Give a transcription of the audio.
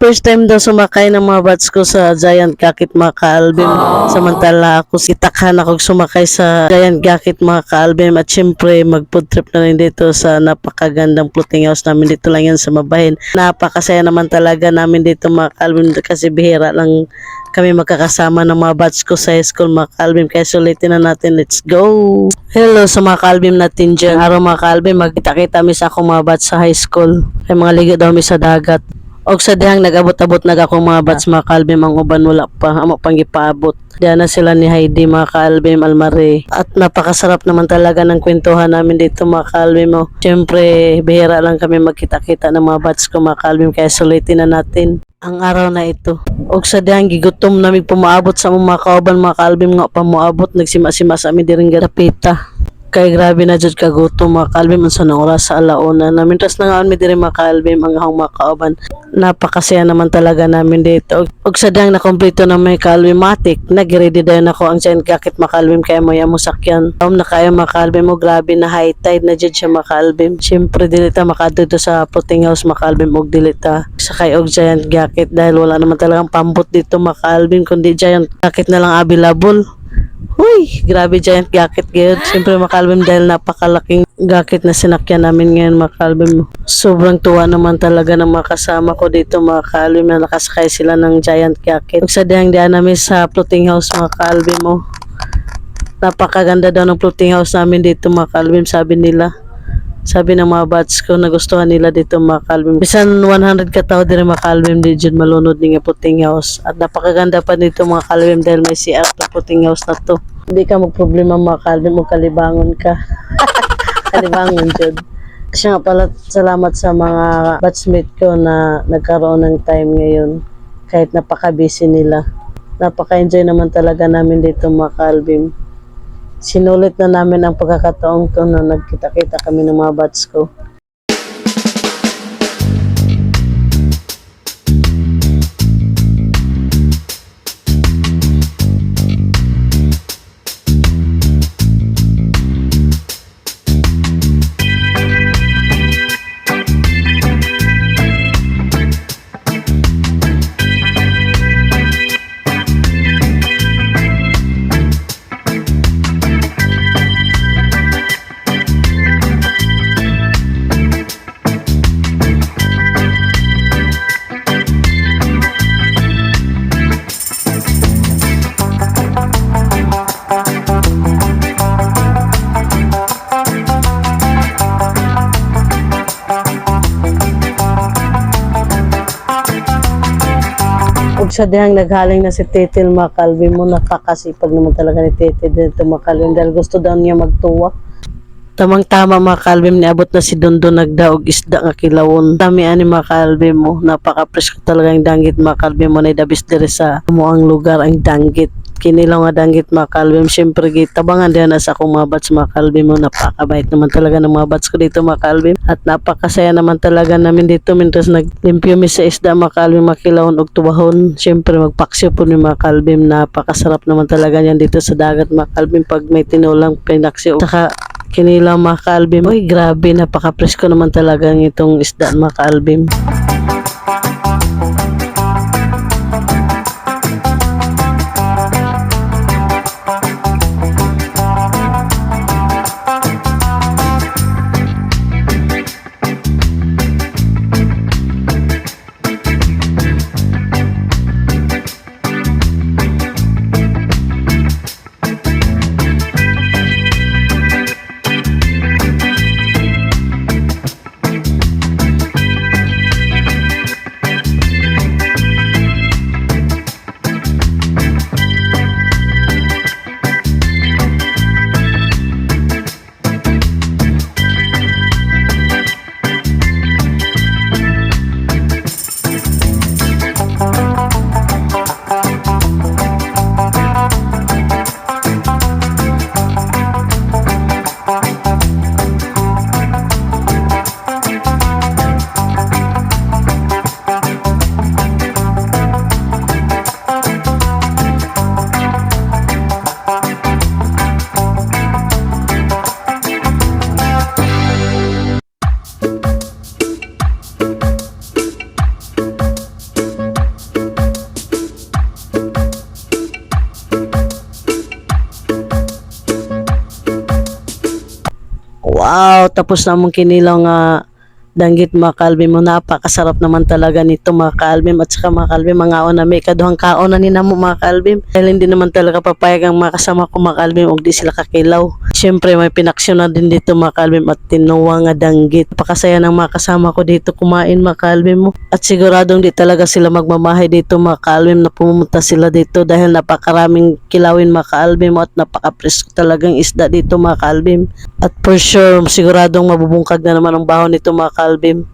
First time daw sumakay ng mga bats ko sa Giant Gakit mga ka-album. Samantala ako sitakhan ako sumakay sa Giant Gakit mga ka-album at syempre mag-food trip na rin dito sa napakagandang floating house namin dito lang yan sa Mabahin. Napakasaya naman talaga namin dito mga ka-album kasi bihira lang kami magkakasama ng mga bats ko sa high school mga ka-album. Kaya sulitin na natin. Let's go! Hello sa mga ka-album natin dyan. Araw mga ka-album, magkita-kita mi sa mga bats sa high school. Kaya mga ligo daw mi sa dagat. Og sa dihang nag-abot-abot nag akong mga bats mga ka-album ang uban wala pa. Amo pang gipaabot. Diyan na sila ni Heidi mga ka-album Almare. At napakasarap naman talaga ng kwentuhan namin dito mga ka-album. Oh. Siyempre, bihira lang kami magkita-kita ng mga bats ko mga ka-album. Kaya sulitin na natin ang araw na ito. Og sa dihang gigutom namin pumaabot sa mga kauban mga ka-album nga pa moabot. Nagsima-sima sa amin diring garapita. Kay grabe na jud kagutom mga ka-album unsa na oras sa alauna. Namin tas na nga mi diri mga ka-album ang akong mga kauban. Napakasaya naman talaga namin dito. Og, og sa dihang nakompleto na may ka-albumatic, nag-ready dayon ako ang giant kakit mga ka-album kaya mo mo sakyan. Um, na kaya mga ka-album mo grabe na high tide na jud siya mga ka-album. Siyempre dili ta makadto sa floating house mga ka-album og dili ta sa kay og giant jacket dahil wala naman talagang pambot dito mga ka-album kundi giant jacket na lang available. Uy, grabe giant jacket ngayon. Siyempre makalbim dahil napakalaking jacket na sinakyan namin ngayon makalbim. Sobrang tuwa naman talaga ng mga kasama ko dito mga kalbim na nakasakay sila ng giant jacket. Sa dihang diyan namin sa floating house mga kalbim mo. Napakaganda daw ng floating house namin dito mga kalbim sabi nila. Sabi ng mga bats ko nagustuhan nila dito mga kalbim. Bisan 100 ka tao din mga kalbim di dyan malunod ni nga puting house. At napakaganda pa dito mga kalbim dahil may CR to puting house na to. Hindi ka magproblema mga kalbim mo kalibangon ka. kalibangon dyan. Kasi nga pala salamat sa mga batchmate ko na nagkaroon ng time ngayon. Kahit napaka-busy nila. Napaka-enjoy naman talaga namin dito mga kalbim sinulit na namin ang pagkakataong to na nagkita-kita kami ng mga bats ko. Ug sa dihang naghaling na si Titil Makalbi mo, napakasipag naman talaga ni Titil dito Makalbi dahil gusto daw niya magtuwa. Tamang tama mga kalbim ni abot na si Dondo nagdaog isda nga kilawon. Dami ani mga mo. Napaka-presko talaga ang danggit mga mo na dabis diri sa mo ang lugar ang danggit. Kinilaw nga danggit mga kalbim. Siyempre gitabangan din na sa akong mga bats mga kalbim. Napakabait naman talaga ng mga bats ko dito mga kalbim. At napakasaya naman talaga namin dito. Mintas naglimpyo mi sa isda mga kalbim makilawon og tubahon. Siyempre magpaksyo po ni mga kalbim. Napakasarap naman talaga yan dito sa dagat mga kalbim pag may tinulang pinaksyo. Saka kinilaw mga ka-albim. Uy, grabe, napaka-presko naman talaga ng itong isda mga ka-albim. Wow, tapos na mong kinilaw nga danggit mga kalbim mo. Napakasarap naman talaga nito mga kalbim. At saka mga kalbim, mga na may kaduhang kaon na ni namo mga kalbim. Dahil hindi naman talaga papayag ang mga kasama ko mga kalbim og di sila kakilaw. Siyempre may pinaksyon na din dito mga kalbim at tinuwa nga danggit. Napakasaya ng mga kasama ko dito kumain mga kalbim mo. At siguradong di talaga sila magmamahay dito mga kalbim na pumunta sila dito dahil napakaraming kilawin mga kalbim mo at napaka-presko talagang isda dito mga kalbim. At for sure, siguradong mabubungkag na naman ang bahon nito mga kalbim.